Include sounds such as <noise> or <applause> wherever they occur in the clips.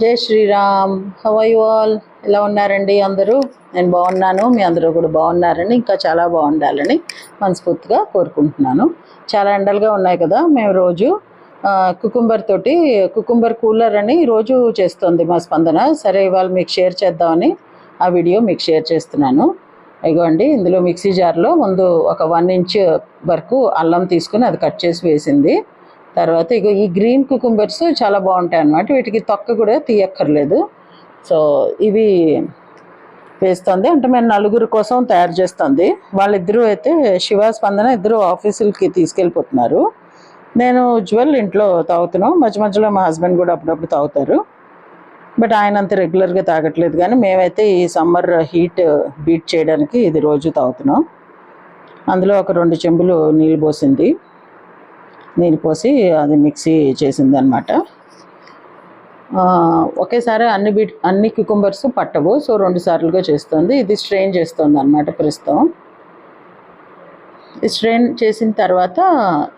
జై Sriram. Have all ఎలా ఉన్నారండి అందరూ? నేను బాగున్నాను. మీ అందరూ కూడా బాగున్నారని ఇంకా చాలా బాగుండాలని మనస్ఫూర్తిగా కోరుకుంటున్నాను. చాలా ఎండలుగా ఉన్నాయి కదా మేము రోజు కుకుంబర్ తోటి కుకుంబర్ కూలర్ అని రోజు చేస్తుంది మా స్పందన. సరే ఇవాళ మీకు షేర్ చేద్దామని ఆ వీడియో మీకు షేర్ చేస్తున్నాను. ఇగోండి ఇందులో మిక్సీ జార్లో ముందు ఒక వన్ ఇంచ్ వరకు అల్లం తీసుకుని అది కట్ చేసి వేసింది. తర్వాత ఇగో ఈ గ్రీన్ కుకుంబర్స్ చాలా బాగుంటాయి అన్నమాట. వీటికి తొక్క కూడా తీయక్కర్లేదు. సో ఇవి వేస్తుంది. అంటే మేము నలుగురు కోసం తయారు చేస్తుంది. వాళ్ళిద్దరూ అయితే శివ స్పందన ఇద్దరు ఆఫీసులకి తీసుకెళ్ళిపోతున్నారు. నేను ఉజ్వల్ ఇంట్లో తాగుతున్నాం. మధ్య మధ్యలో మా హస్బెండ్ కూడా అప్పుడప్పుడు తాగుతారు. బట్ ఆయన అంత రెగ్యులర్గా తాగట్లేదు. కానీ మేమైతే ఈ సమ్మర్ హీట్ బీట్ చేయడానికి ఇది రోజు తాగుతున్నాం. అందులో ఒక రెండు చెంబులు నీళ్ళు పోసింది. నీళ్ళు పోసి అది మిక్సీ చేసింది అనమాట ఒకేసారి అన్ని బీట్ అన్ని క్యుకుంబర్స్ పట్టవు. సో రెండు సార్లుగా చేస్తుంది. ఇది స్ట్రెయిన్ చేస్తుంది అనమాట ప్రస్తుతం. ఈ స్ట్రెయిన్ చేసిన తర్వాత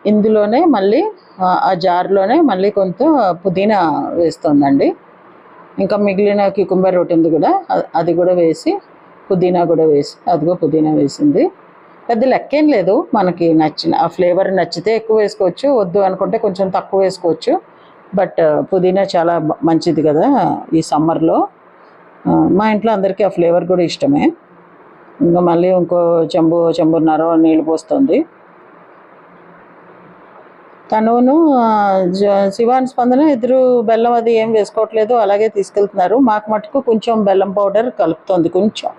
ఇందులోనే మళ్ళీ ఆ, జార్లోనే మళ్ళీ కొంత పుదీనా వేస్తుందండి. ఇంకా మిగిలిన క్యూకుంబర్ ఒకటి ఉంది కూడా. అది కూడా వేసి పుదీనా కూడా వేసి అదిగో పుదీనా వేసింది. పెద్ద లెక్కేం లేదు. మనకి నచ్చిన ఆ ఫ్లేవర్ నచ్చితే ఎక్కువ వేసుకోవచ్చు. వద్దు అనుకుంటే కొంచెం తక్కువ వేసుకోవచ్చు. బట్ పుదీనా చాలా మంచిది కదా ఈ సమ్మర్లో. మా ఇంట్లో అందరికీ ఆ ఫ్లేవర్ కూడా ఇష్టమే. ఇంకా మళ్ళీ ఇంకో చెంబు చెంబున్నర నీళ్ళు పోస్తుంది. తనును జ- శివాన్ స్పందన ఇద్దరు బెల్లం అది ఏం వేసుకోవట్లేదు అలాగే తీసుకెళ్తున్నారు. మాకు మటుకు కొంచెం బెల్లం పౌడర్ కలుపుతుంది కొంచెం.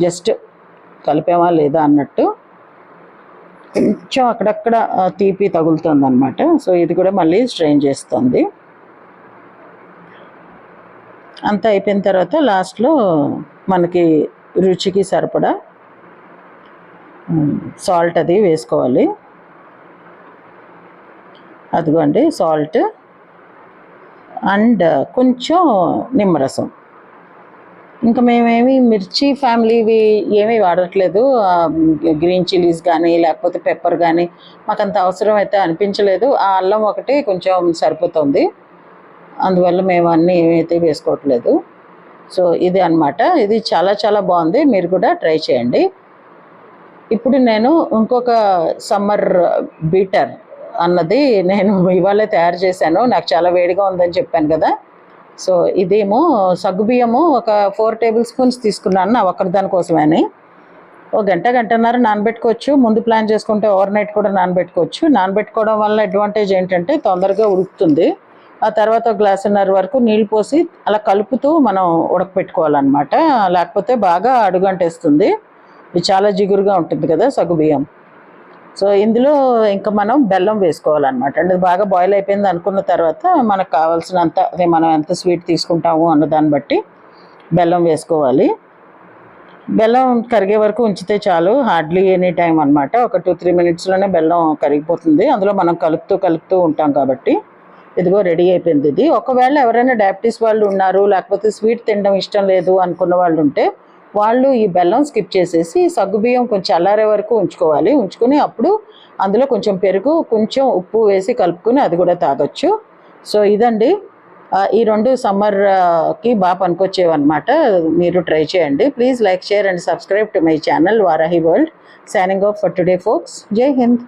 జస్ట్ కలిపామా లేదా అన్నట్టు. కొంచెం అక్కడక్కడ తీపి తగులుతుంది అనమాట సో ఇది కూడా మళ్ళీ స్ట్రెయిన్ చేస్తుంది. అంతా అయిపోయిన తర్వాత లాస్ట్లో మనకి రుచికి సరిపడా సాల్ట్ అది వేసుకోవాలి. అదిగోండి సాల్ట్ అండ్ కొంచెం నిమ్మరసం. ఇంకా మేమేమి మిర్చి ఫ్యామిలీవి ఏమీ వాడట్లేదు. గ్రీన్ చిల్లీస్ కానీ లేకపోతే పెప్పర్ కానీ మాకు అంత అవసరం అయితే అనిపించలేదు. ఆ అల్లం ఒకటి కొంచెం సరిపోతుంది. అందువల్ల మేము అన్నీ ఏమైతే వేసుకోవట్లేదు. సో ఇది అన్నమాట. ఇది చాలా చాలా బాగుంది. మీరు కూడా ట్రై చేయండి. ఇప్పుడు నేను ఇంకొక సమ్మర్ బీటర్ అన్నది నేను <laughs> ఇవాళే తయారు చేశాను. నాకు చాలా వేడిగా ఉందని చెప్పాను కదా. సో ఇదేమో సగ్గుబియ్యము ఒక ఫోర్ టేబుల్ స్పూన్స్ తీసుకున్నాను నా ఒక్కరి దానికోసమని ఒక గంట గంటన్నర నానబెట్టుకోవచ్చు. ముందు ప్లాన్ చేసుకుంటే ఓవర్ నైట్ కూడా నానబెట్టుకోవచ్చు. నానబెట్టుకోవడం వల్ల అడ్వాంటేజ్ ఏంటంటే తొందరగా ఉడుకుతుంది. ఆ తర్వాత ఒక గ్లాసున్నర వరకు నీళ్ళు పోసి అలా కలుపుతూ మనం ఉడకపెట్టుకోవాలన్నమాట. లేకపోతే బాగా అడుగంటేస్తుంది. ఇది చాలా జిగురుగా ఉంటుంది కదా సగ్గుబియ్యం సో ఇందులో ఇంకా మనం బెల్లం వేసుకోవాలన్నమాట. అంటే బాగా బాయిల్ అయిపోయింది అనుకున్న తర్వాత మనకు కావాల్సినంత అదే మనం ఎంత స్వీట్ తీసుకుంటాము అన్న దాన్ని బట్టి బెల్లం వేసుకోవాలి. బెల్లం కరిగే వరకు ఉంచితే చాలు హార్డ్లీ ఎనీ టైం అనమాట ఒక టూ త్రీ మినిట్స్లోనే బెల్లం కరిగిపోతుంది. అందులో మనం కలుపుతూ కలుపుతూ ఉంటాం కాబట్టి ఇదిగో రెడీ అయిపోయింది ఇది. ఒకవేళ ఎవరైనా డయాబెటీస్ వాళ్ళు ఉన్నారు లేకపోతే స్వీట్ తినడం ఇష్టం లేదు అనుకున్న వాళ్ళు ఉంటే వాళ్ళు ఈ బెల్లం స్కిప్ చేసేసి సగ్గుబియ్యం కొంచెం చల్లారే వరకు ఉంచుకోవాలి. ఉంచుకొని అప్పుడు అందులో కొంచెం పెరుగు కొంచెం ఉప్పు వేసి కలుపుకొని అది కూడా తాగొచ్చు. సో ఇదండి. ఈ రెండు సమ్మర్కి బాగా పనికొచ్చేవన్నమాట. మీరు ట్రై చేయండి. Please like share and subscribe to my channel Varahi world. Signing off for today folks Jai Hind